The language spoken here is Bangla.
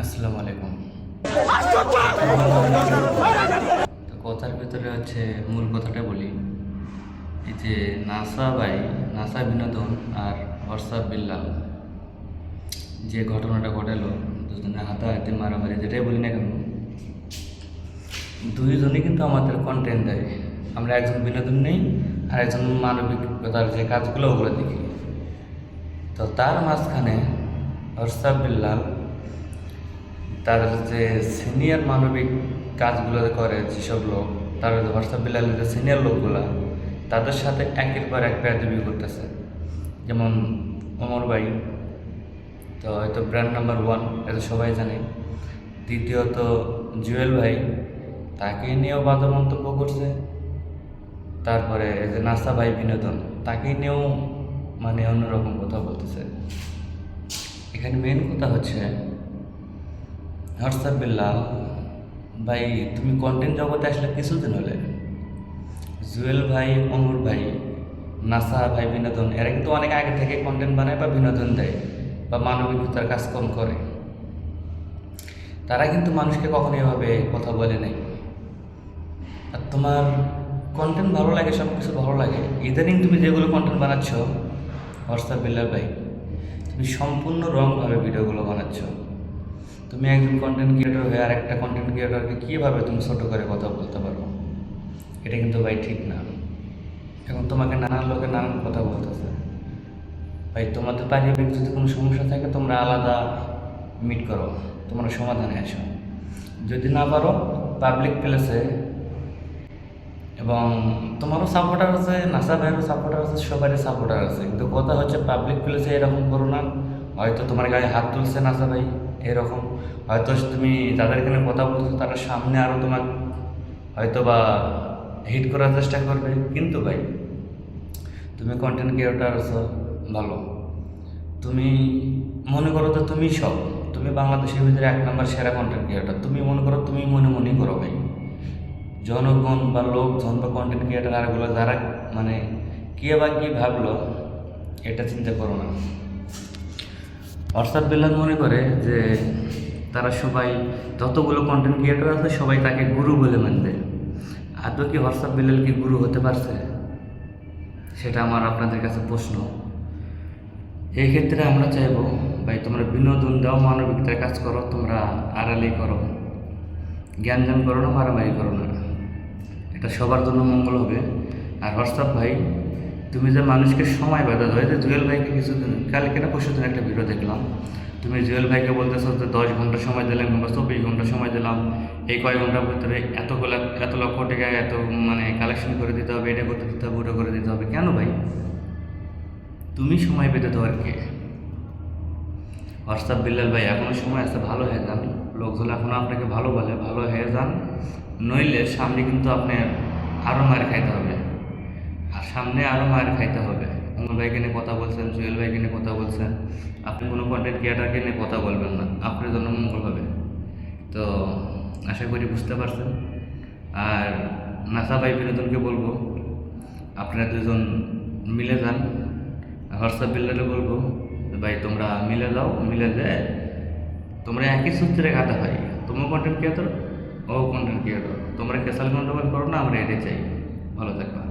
আসসালামু আলাইকুম। তো কথার ভিতরে হচ্ছে মূল কথাটা বলি। এই যে নাসা ভাই, নাসা বিনোদন আর হোয়াটসঅ্যাপ বিল্লাল, যে ঘটনাটা ঘটালো, দুজনে হাতাহাতি মারামারি, যেটাই বলি না কেন, দুইজনই কিন্তু আমাদের কন্টেন্ট দেয়। আমরা একজন বিনোদন নেই, আর একজন মানবিকতার যে কাজগুলো ওগুলো দেখি। তো তার মাঝখানে হোয়াটসঅ্যাপ বিল্লাল তার যে সিনিয়র মানবিক কাজগুলো করে যেসব লোক, তার হোয়াটসঅ্যাপ বিলালের যে সিনিয়র লোকগুলো, তাদের সাথে একের পর এক বেয়াদবি করতেছে। যেমন অমর ভাই, তো হয়তো ব্র্যান্ড নাম্বার ওয়ান এটা সবাই জানে। দ্বিতীয়ত জুয়েল ভাই, তাকে নিয়েও বাধা মন্তব্য করছে। তারপরে এই যে নাসা ভাই বিনোদন, তাকে নিয়েও মানে অন্যরকম কথা বলতেছে। এখানে মেন কথা হচ্ছে হোয়াটসঅ্যাপ বিল্লাল ভাই, তুমি কন্টেন্ট জগতে আসলে কিছুদিন হলে জুয়েল ভাই, অমর ভাই, নাসা ভাই বিনোদন, এরা কিন্তু অনেক আগে থেকে কন্টেন্ট বানায় বা বিনোদন দেয় বা মানবিকতার কাজকর্ম করে। তারা কিন্তু মানুষকে কখনো এভাবে কথা বলে নাই। আর তোমার কন্টেন্ট ভালো লাগে সব কিছু ভালো লাগে, ইদানিং তুমি যেগুলো কন্টেন্ট বানাচ্ছ, হোয়াটসঅ্যাপ বিল্লাল ভাই, তুমি সম্পূর্ণ রংভাবে ভিডিওগুলো বানাচ্ছ। তুমি একজন কন্টেন্ট ক্রিয়েটর হয়ে আর একটা কন্টেন্ট ক্রিয়েটরকে কীভাবে তুমি ছোটো করে কথা বলতে পারো? এটা কিন্তু ভাই ঠিক না। এখন তোমাকে নানান লোকে নানান কথা বলতেছে। ভাই তোমাদের পারিবারিক যদি কোনো সমস্যা থাকে, তোমরা আলাদা মিট করো, তোমরা সমাধানে আসো। যদি না পারো পাবলিক প্লেসে এবং তোমারও সাপোর্টার আছে, নাসা ভাইয়েরও সাপোর্টার আছে, সবারই সাপোর্টার আছে। কিন্তু কথা হচ্ছে পাবলিক প্লেসে এরকম করো না। হয়তো তোমার গায়ে হাত তুলছে নাসা ভাই। এরকম। হয়তো তুমি যাদের এখানে কথা বলছো, তারা সামনে আরও তোমার হয়তো বা হিট করার চেষ্টা করবে। কিন্তু ভাই, তুমি কন্টেন্ট ক্রিয়েটার আছো, ভালো। তুমি মনে করো তো তুমি সব, তুমি বাংলাদেশের ভিতরে এক নম্বর সেরা কন্টেন্ট ক্রিয়েটার তুমি মনে করো, তুমি মনে মনেই করো ভাই। জনগণ বা লোকজন বা কন্টেন্ট ক্রিয়েটার আরগুলো যারা মানে কে বা কী ভাবলো, এটা চিন্তা করো না। হোয়াটসঅ্যাপ বিল্লাল মনে করে যে তারা সবাই যতগুলো কন্টেন্ট ক্রিয়েটর আছে, সবাই তাকে গুরু বলে মানবে। আদৌ কি হোয়াটসঅ্যাপ বিল্লাল কি গুরু হতে পারছে? সেটা আমার আপনাদের কাছে প্রশ্ন। এই ক্ষেত্রে আমরা চাইব, ভাই, তোমরা বিনোদন দাও মানবিকতার কাজ করো, তোমরা আড়ালি করো। জ্ঞানজাম করো না, মারামারি করো না। এটা সবার জন্য মঙ্গল হবে। আর হোয়াটসঅ্যাপ, ভাই তুমি যে মানুষকে সময় বাধা দেয় যে জুয়েল ভাইকে কিছুদিন, কালকে না পরশু দিন একটা ভিডিও দেখলাম। তুমি জুয়েল ভাইকে বলতেছো যে দশ ঘণ্টা সময় দিলাম কিংবা চব্বিশ ঘণ্টা সময় দিলাম। এই কয়েক ঘণ্টার ভিতরে এতগুলো, এত লক্ষ টাকা এত মানে কালেকশন করে দিতে হবে, এটা করতে দিতে হবে, ওটা করে দিতে হবে। কেন ভাই? তুমি সময় পেতে তো আর কে? হোয়াটসঅ্যাপ বিল্লাল ভাই, এখনও সময় আছে, ভালো হয়ে যান। লোকজন এখনও আপনাকে ভালো বলে, ভালো হয়ে যান। নইলে সামনে কিন্তু আপনার আরও মার খাইতে হবে। আর সামনে আরও মার খাইতে হবে। অমর ভাইকে নিয়ে কথা বলছেন, জুয়েল ভাইকে নিয়ে কথা বলছেন। আপনি কোনো কন্টেন্ট ক্রিয়েটারকে নিয়ে কথা বলবেন না। আপনার জন্য মঙ্গল হবে। তো আশা করি বুঝতে পারছেন। আর নাসা ভাই বিনোদনকে বলব, আপনারা দুজন মিলে যান। হোয়াটসঅ্যাপ বিল্ডারে বলব, ভাই, তোমরা মিলে যাও, মিলে যায় তোমরা একই সূত্রে গাঁথা ভাই তোমার কন্টেন্ট ক্রিয়েটর ও কন্টেন্ট ক্রিয়েটর তোমরা কেসাল গন্ডগোল করো না, আমরা এটাই চাই। ভালো থাকবা।